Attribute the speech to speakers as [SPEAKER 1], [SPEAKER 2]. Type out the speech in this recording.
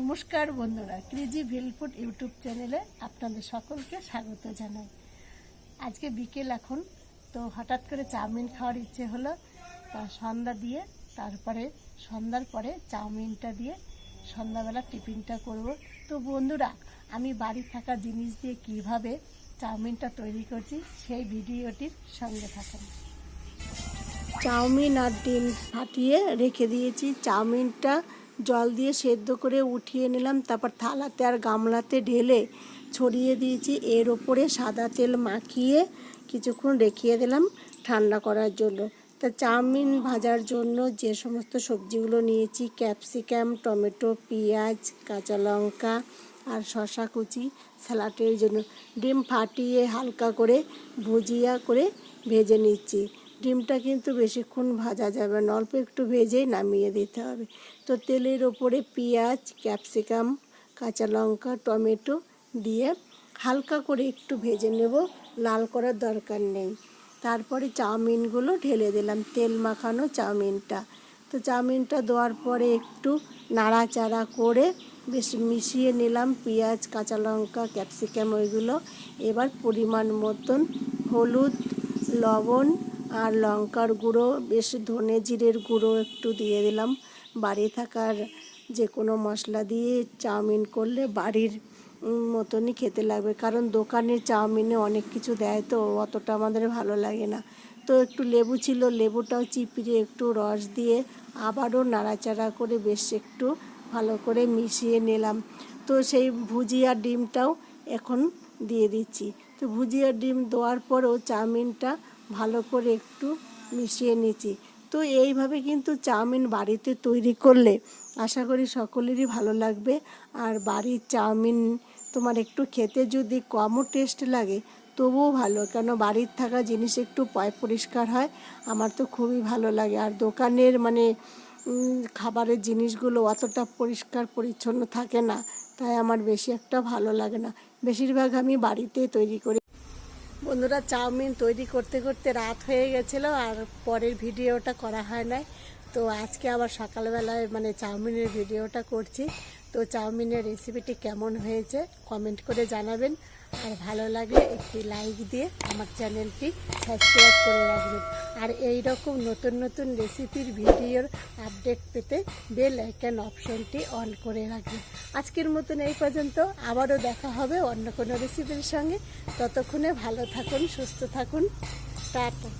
[SPEAKER 1] নমস্কার বন্ধুরা, ক্রিজি ভিলফুড ইউটিউব চ্যানেলে আপনাদের সকলকে স্বাগত জানাই। আজকে বিকেল এখন, তো হঠাৎ করে চাউমিন খাওয়ার ইচ্ছে হলো, তা সন্ধ্যা দিয়ে, তারপরে সন্ধ্যার পরে চাউমিনটা দিয়ে সন্ধ্যাবেলা টিফিনটা করব। তো বন্ধুরা, আমি বাড়ি থাকা জিনিস দিয়ে কীভাবে চাউমিনটা তৈরি করছি, সেই ভিডিওটির সঙ্গে থাকুন। চাউমিন আর ডিম ফাটিয়ে রেখে দিয়েছি। চাউমিনটা জল দিয়ে সেদ্ধ করে উঠিয়ে নিলাম, তারপর থালাতে আর গামলাতে ঢেলে ছড়িয়ে দিয়েছি। এর ওপরে সাদা তেল মাখিয়ে কিছুক্ষণ রেখিয়ে দিলাম ঠান্ডা করার জন্য। তা চাউমিন ভাজার জন্য যে সমস্ত সবজিগুলো নিয়েছি, ক্যাপসিকাম, টমেটো, পেঁয়াজ, কাঁচা লঙ্কা আর শশা কুচি, স্যালাডের জন্য। ডিম ফাটিয়ে হালকা করে ভুজিয়া করে ভেজে নিচ্ছি। ডিমটা কিন্তু বেশিক্ষণ ভাজা যাবে না, অল্প একটু ভেজেই নামিয়ে দিতে হবে। তো তেলের ওপরে পেঁয়াজ, ক্যাপসিকাম, কাঁচা লঙ্কা, টমেটো দিয়ে হালকা করে একটু ভেজে নেব, লাল করার দরকার নেই। তারপরে চাউমিনগুলো ঢেলে দিলাম, তেল মাখানো চাউমিনটা। তো চাউমিনটা দেওয়ার পরে একটু নাড়াচাড়া করে বেশ মিশিয়ে নিলাম পেঁয়াজ, কাঁচা লঙ্কা, ক্যাপসিকাম, ওইগুলো। এবার পরিমাণ মতন হলুদ, লবণ আর লঙ্কার গুঁড়ো, বেশ ধনে জিরের গুঁড়ো একটু দিয়ে দিলাম। বাড়ি থাকার যে কোনো মশলা দিয়ে চাউমিন করলে বাড়ির মতনই খেতে লাগবে। কারণ দোকানের চাউমিনে অনেক কিছু দেয় তো অতটা আমাদের ভালো লাগে না। তো একটু লেবু ছিল, লেবুটাও চিপিয়ে একটু রস দিয়ে আবারও নাড়াচাড়া করে বেশ একটু ভালো করে মিশিয়ে নিলাম। তো সেই ভুজিয়া ডিমটাও এখন দিয়ে দিচ্ছি। তো ভুজিয়া ডিম দেওয়ার পরেও চাউমিনটা ভালো করে একটু মিশিয়ে নিচ্ছি তো এইভাবে কিন্তু চাউমিন বাড়িতে তৈরি করলে আশা করি সকলেরই ভালো লাগবে। আর বাড়ির চাউমিন তোমার একটু খেতে যদি কমও টেস্ট লাগে, তবুও ভালো। কেন বাড়ির থাকা জিনিস একটু পয়, পরিষ্কার হয়। আমার তো খুবই ভালো লাগে। আর দোকানের মানে খাবারের জিনিসগুলো অতটা পরিষ্কার, পরিচ্ছন্ন থাকে না। তাই আমার বেশি একটা ভালো লাগে না। বেশিরভাগ আমি বাড়িতেই তৈরি করি। বন্ধুরা চাউমিন তৈরি করতে করতে রাত হয়ে গেছিল আর পরের ভিডিওটা করা হয় নাই। তো আজকে আবার সকালবেলায় মানে চাউমিনের ভিডিওটা করছি। তো চাউমিনের রেসিপিটি কেমন হয়েছে কমেন্ট করে জানাবেন। আর ভালো লাগলে একটি লাইক দিয়ে আমার চ্যানেলটি সাবস্ক্রাইব করে রাখবেন। আর এই রকম নতুন নতুন রেসিপির ভিডিওর আপডেট পেতে বেল আইকন অপশনটি অন করে রাখবেন। আজকের মতন এই পর্যন্ত। আবারও দেখা হবে অন্য কোনো রেসিপির সঙ্গে। ততক্ষণে ভালো থাকুন, সুস্থ থাকুন। টাটা।